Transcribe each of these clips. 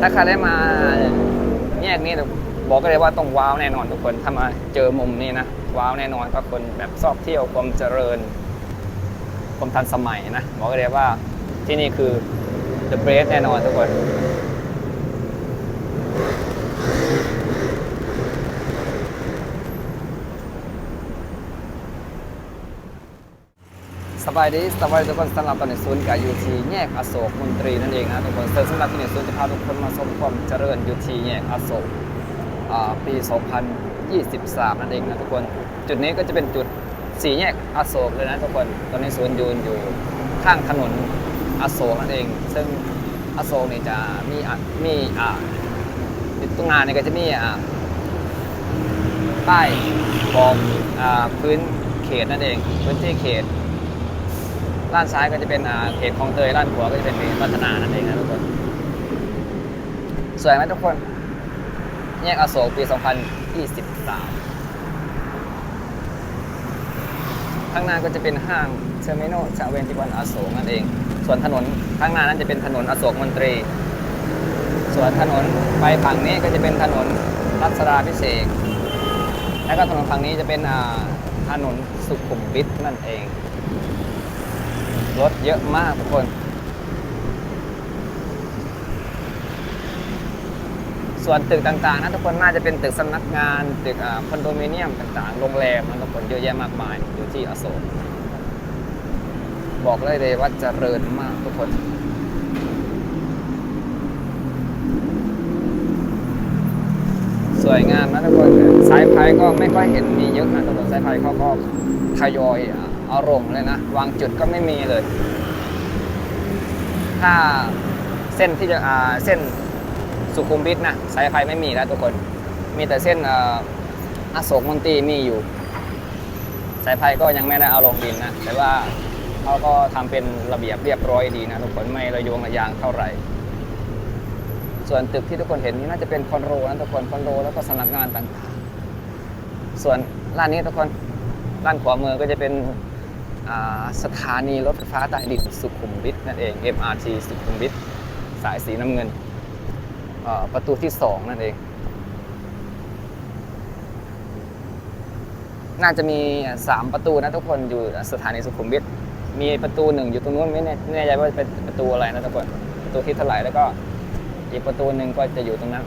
ถ้าใครได้มาแยกนี้บอกก็เลยว่าต้องว้าวแน่นอนทุกคนถ้ามาเจอมุมนี้นะว้าวแน่นอนก็คนแบบชอบเที่ยวความเจริญความทันสมัยนะบอกก็เลยว่าที่นี่คือ The b r e a แน่นอนทุกคน สบายดีสบายดีทุกคนสำหรับตอนนี้ศูนย์กับยูทีแยกอโศกมนตรีนั่นเองนะทุกคนซึ่งสำหรับที่นี่ศูนย์จะพาทุกคนมาชมความเจริญยูทีแยกอโศกปี 2023 นั่นเองนะทุกคน จุดนี้ก็จะเป็นจุดสี่แยกอโศกเลยนะทุกคน ตอนนี้ศูนย์ยืนอยู่ข้างถนนอโศกนั่นเอง ซึ่งอโศกนี่จะมีมีอ่าตรงงานนี่ก็จะมีอ่าป้ายบอกอาพื้นเขตนั่นเอง พื้นที่เขต ด้านซ้ายก็จะเป็นเขตคลองเตยด้านขวาก็จะเป็นเขตพัฒนานั่นเองนะทุกคนสวยไหมทุกคนแยกอโศกปี 2023 ข้างหน้าก็จะเป็นห้างเทอร์มินอลชาเวนติวันอโศกนั่นเอง ส่วนถนนข้างหน้านั้นจะเป็นถนนอโศกมนตรี ส่วนถนนไปฝั่งนี้ก็จะเป็นถนนรัชดาพิเศษ แล้วก็ถนนฝั่งนี้จะเป็นถนนสุขุมวิทนั่นเอง รถเยอะมากทุกคน ส่วนตึกต่างๆนะทุกคนน่าจะเป็นตึกสำนักงาน ตึกคอนโดมิเนียมต่างๆ โรงแรมนะทุกคนเยอะแยะมากมาย อยู่ที่อโศกบอกเลยเลยว่าเจริญมากทุกคนสวยงามนะทุกคนสายไฟก็ไม่ค่อยเห็นมีเยอะนะทุกคนสายไฟเขาก็ทยอย เอาลงเลยนะ วางจุดก็ไม่มีเลย ถ้าเส้นที่จะเส้นสุขุมวิทนะสายไฟไม่มีแล้วทุกคน มีแต่เส้นออโศกมนตรีมีอยู่ สายไฟก็ยังไม่ได้เอาลงดินนะ แต่ว่าเขาก็ทำเป็นระเบียบเรียบร้อยดีนะทุกคนไม่ระยงระยางเท่าไหร่ ส่วนตึกที่ทุกคนเห็นนี่น่าจะเป็นคอนโดนะทุกคนคอนโดแล้วก็สำนักงานต่างๆ ส่วนร้านนี้ทุกคนด้านขวามือก็จะเป็น สถานีรถไฟฟ้าใต้ดินสุขุมวิทนั่นเอง MRT สุขุมวิทสายสีน้ำเงิน ประตูที่ 2 นั่นเอง น่าจะมี 3 ประตูนะทุกคนอยู่สถานีสุขุมวิทมีประตูหนึ่งอยู่ตรงนู้นไม่แน่ไม่แน่ใจว่าเป็นประตูอะไรนะทุกคนประตูที่เท่าไหร่แล้วก็อีกประตูหนึ่งก็จะอยู่ตรงนั้น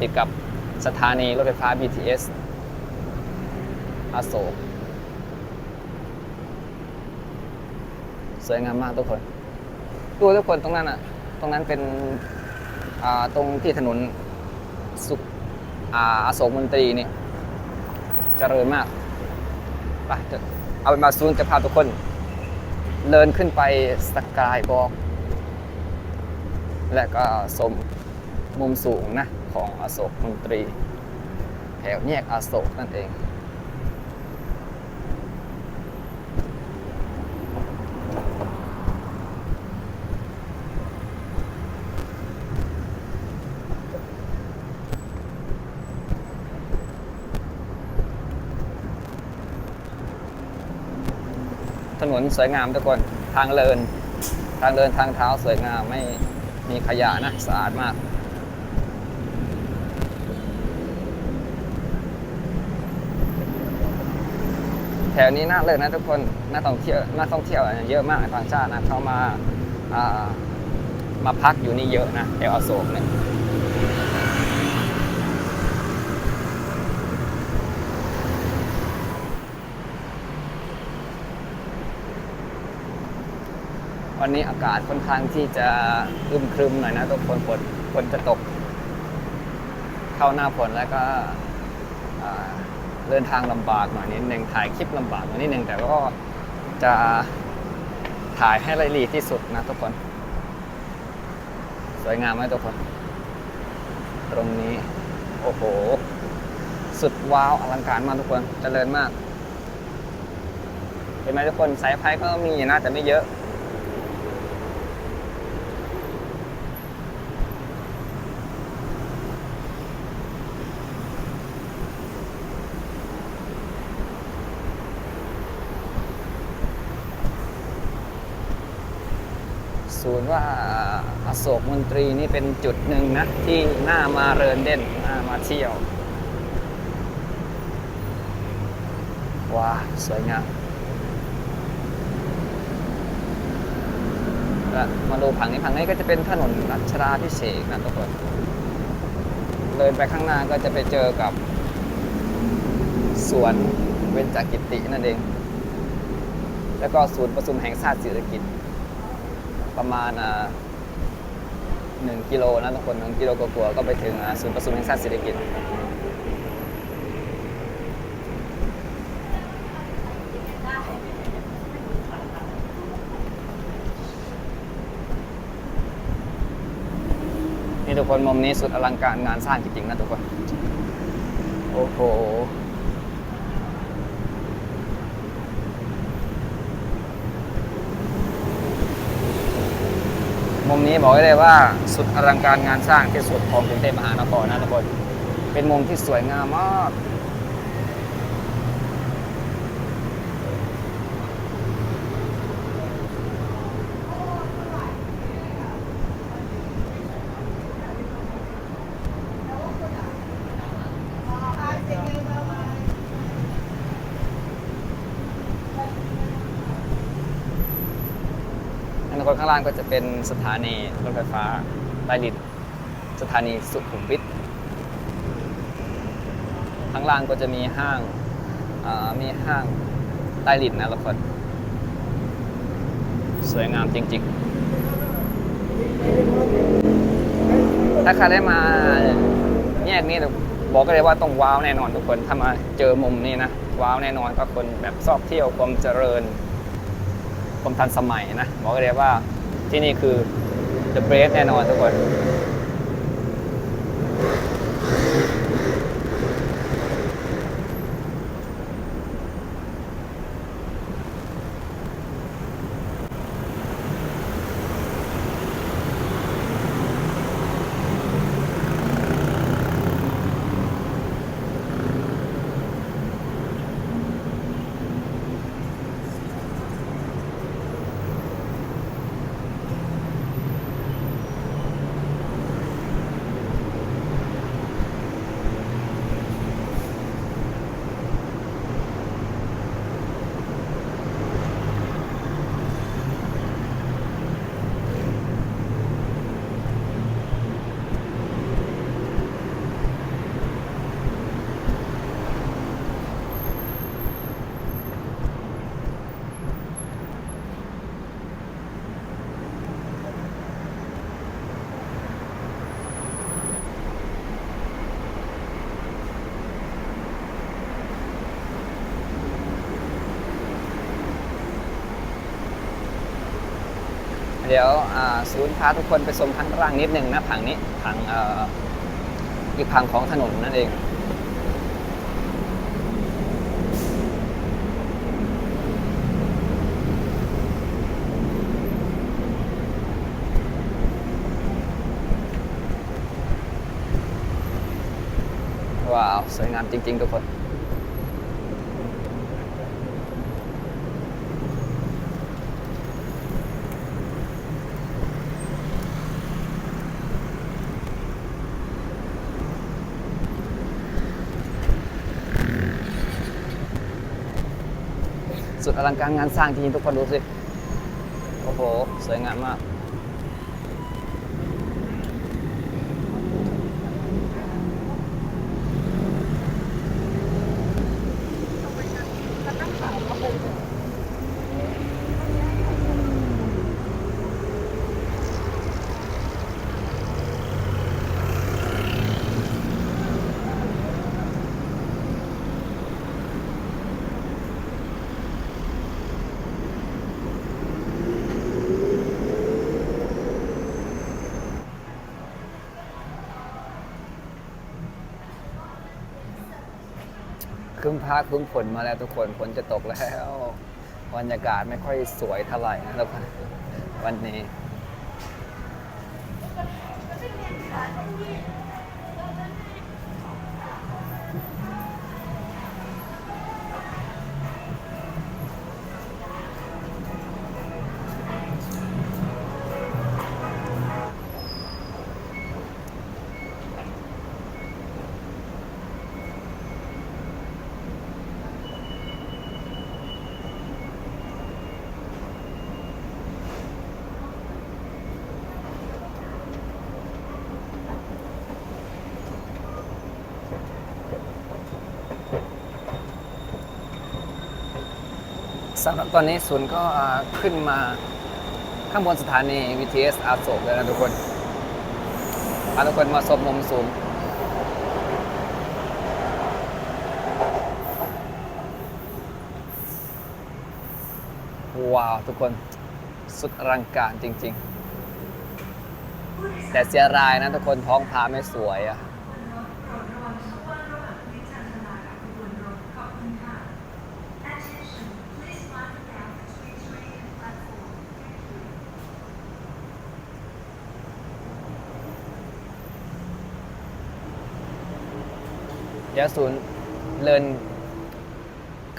ติดกับสถานีรถไฟฟ้า BTS อโศก สวยงามมากทุกคน ดูทุกคนตรงนั้นอะ ตรงนั้นเป็นตรงที่ถนนสุขอาโศกมนตรีนี่เจริญมากไปะเอาเป็นมาซูนจะพาทุกคนเดินขึ้นไปสกายบอกและก็สมมุมสูงนะของอโศกมนตรี แถวแยกอโศกนั่นเอง นนสวยงามทุกคนทางเดิน ทางเดินทางเท้าสวยงามไม่มีขยะนะสะอาดมากแถวนี้น่าเลิศนะทุกคนน่าท่องเที่ยวน่าท่องเที่ยวเยอะมากต่างชาตินะเขามาามาพักอยู่นี่เยอะนะแถวอโศกเนี่ย วันนี้อากาศค่อนข้างที่จะอึมครึมหน่อยนะทุกคนฝนฝนจะตก เข้าหน้าฝนแล้วก็เดินทางลำบากหน่อยนิดนึงถ่ายคลิปลำบากหน่อยนิดนึงแต่ก็จะถ่ายให้ละเอียดที่สุดนะทุกคน สวยงามไหมทุกคน ตรงนี้ โอ้โห สุดว้าวอลังการมากทุกคนเจริญมาก เห็นไหมทุกคนสายไฟก็มีนะแต่ไม่เยอะ ศูนย์ว่าอโศกมนตรีนี่เป็นจุดหนึ่งนะ ที่น่ามาเรินเด่นน่ามาเที่ยว ว้า สวยงามและมาดูผังนี้ผังนี้ก็จะเป็นถนนรัชดาพิเศษกนะทุกคนเดินไปข้างหน้าก็จะไปเจอกับ สวนเวนจากกิตินั่นเอง แล้วก็ศูนย์ประชุมแห่งชาติเศรษฐกิจ ประมาณหนึ่งกิโลนะทุกคนหนึ่งกิโลกว่าก็ไปถึงศูนย์ประชุมแห่งชาติเศรษฐกิจนี่ทุกคนมุมนี้สุดอลังการงานสร้างจริงๆนะทุกคน โอ้โห มุมนี้บอกได้เลยว่าสุดอลังการงานสร้างที่สุดของกรุงเทพมหานครนะทุกคนเป็นมุมที่สวยงามมาก ข้างล่างก็จะเป็นสถานีรถไฟฟ้าใต้ดินสถานีสุขุมวิทข้างล่างก็จะมีห้างามีห้างใต้ดินนะทุกคนสวยงามจริง ๆ ถ้าใครได้มาแยกนี้บอกก็เลยว่าต้องว้าวแน่นอนทุกคน ถ้ามาเจอมุมนี้นะ ว้าวแน่นอนถ้าคนแบบชอบเที่ยวความเจริญ ความทันสมัยนะบอกเลยว่าที่นี่คือ the best แน่นอนทุกคน เดี๋ยวศูนย์พาทุกคนไปชมข้างล่างนิดหนึ่งนะผังนี้ผังอีกผังของถนนนั่นเองว้าว สวยงามจริง ๆ ทุกคน ลังการงานสร้างจริงๆทุกคนดูสิ โอ้โห สวยงามมาก ครึ่งภาครึ้มฝนมาแล้วทุกคนฝนจะตกแล้วบรรยากาศไม่ค่อยสวยเท่าไหร่นะทุกคนวันนี้ สำหรับตอนนี้ศูนย์ก็ขึ้นมาข้างบนสถานี BTS อาโศกเลยนะทุกคนพาทุกคนมาสมมุมสูงว้าว ทุกคนสุดอลังการจริง ๆ แต่เสียรายนะทุกคนท้องพาไม่สวยอะ เดี๋ยวศูนย์เลิน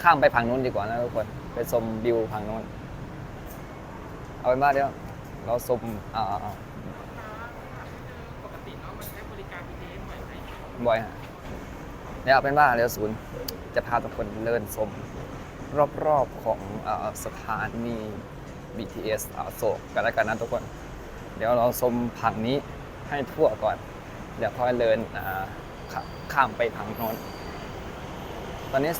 ข้ามไปฝั่งนู้นดีกว่านะทุกคน ไปชมวิวฝั่งนู้น เอาเป็นว่าเดี๋ยว เราชมอ่าปกติเนาะมันใช้บริการ BTS บ่อยไหมบ่อยฮะเดี๋ยวเอาเป็นว่าเดี๋ยวศูนย์จะพาทุกคนเดินชมรอบๆของอาสถานี BTS อโศกกันแล้วกันนะทุกคน เดี๋ยวเราชมผังนี้ให้ทั่วก่อน เดี๋ยวค่อยเดินอ่า ขข้ามไปผังโน้น ตอนนี้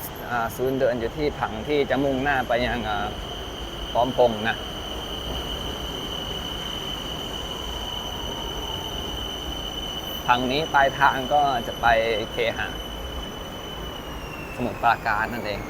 ซูนย์เดินอยู่ที่ผังที่จะมุ่งหน้าไปยังพร้อมพงนะผังนี้ปลายทางก็จะไปเคหะสมุทรปราการนั่นเอง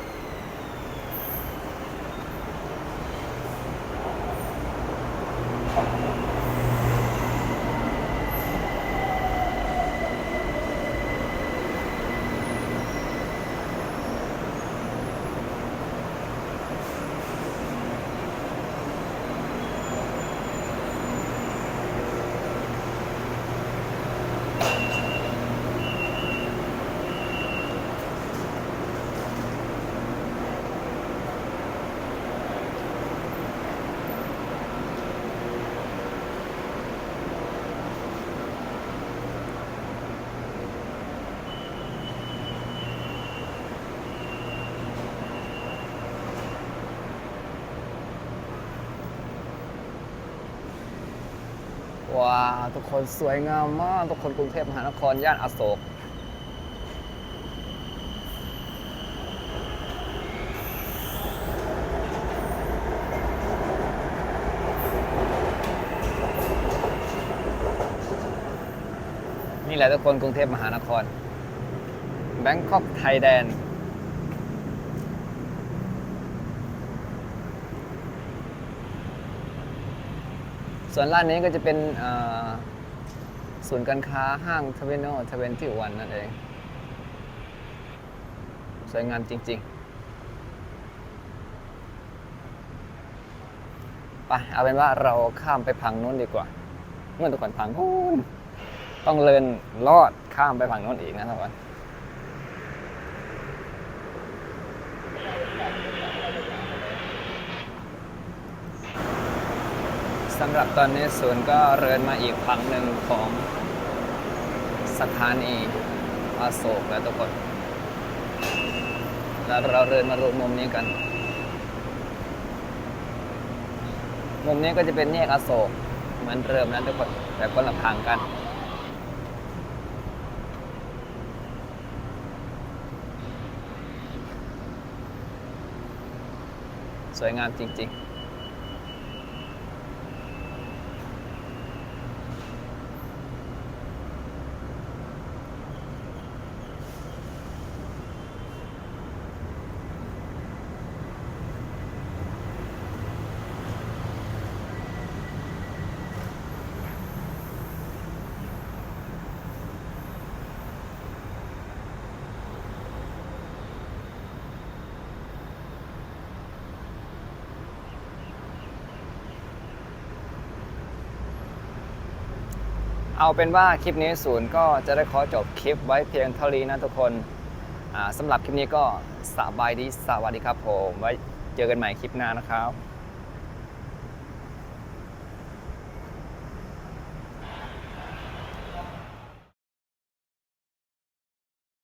ว้าว ทุกคนสวยงามมาก ทุกคนกรุงเทพมหานครย่านอโศกนี่แหละทุกคนกรุงเทพมหานคร แบงคอกไทยแลนด์ ส่วนร้านนี้ก็จะเป็นศูนย์การค้าห้างทเวนโนทเวนที่วันนั่นเอง สวยงามจริงๆ ไปเอาเป็นว่าเราข้ามไปพังนู้นดีกว่า เมื่อทุกคนพังนู้นต้องเลินลอดข้ามไปฝั่งนู้นอีกนะทุกคน สำหรับตอนนี้ศูนย์ก็เรินมาอีกฝั่งหนึ่งของสถานีอโศกแล้วทุกคน แล้วเราเรินมารูมุมนี้กัน มุมนี้ก็จะเป็นแยกอโศกเหมือนเริ่มนั้นทุกคน แต่คนละทางกันสวยงามจริง ๆ เอาเป็นว่าคลิปนี้ศูนย์ก็จะได้ขอจบคลิปไว้เพียงเท่านี้นะทุกคนสำหรับคลิปนี้ก็สบายดีสวัสดีครับผม ไว้เจอกันใหม่คลิปหน้านะครับ